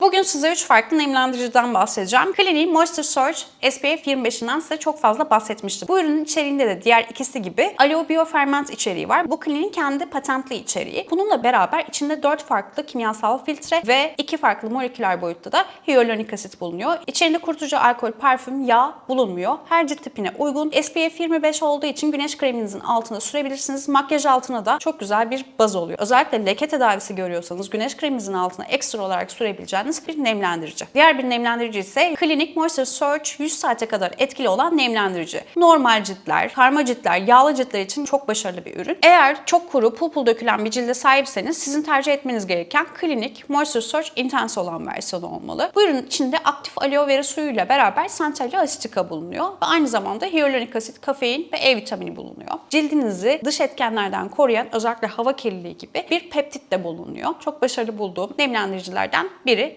Bugün size 3 farklı nemlendiriciden bahsedeceğim. Clinique Moisture Surge SPF 25'inden size çok fazla bahsetmiştim. Bu ürünün içeriğinde de diğer ikisi gibi aloe bioferment içeriği var. Bu Clinique'in kendi patentli içeriği. Bununla beraber içinde 4 farklı kimyasal filtre ve 2 farklı moleküler boyutta da hyaluronik asit bulunuyor. İçerinde kurutucu alkol, parfüm, yağ bulunmuyor. Her cilt tipine uygun. SPF 25 olduğu için güneş kreminizin altına sürebilirsiniz. Makyaj altına da çok güzel bir baz oluyor. Özellikle leke tedavisi görüyorsanız güneş kreminizin altına ekstra olarak sürebileceğiniz bir nemlendirici. Diğer bir nemlendirici ise Clinique Moisture Surge 100 saate kadar etkili olan nemlendirici. Normal ciltler, karma ciltler, yağlı ciltler için çok başarılı bir ürün. Eğer çok kuru, pul pul dökülen bir cilde sahipseniz sizin tercih etmeniz gereken Clinique Moisture Surge Intense olan versiyonu olmalı. Bu ürün içinde aktif aloe vera suyuyla beraber Centella Asitica bulunuyor. Ve aynı zamanda hyaluronik asit, kafein ve E vitamini bulunuyor. Cildinizi dış etkenlerden koruyan özellikle hava kirliliği gibi bir peptit de bulunuyor. Çok başarılı bulduğum nemlendiricilerden biri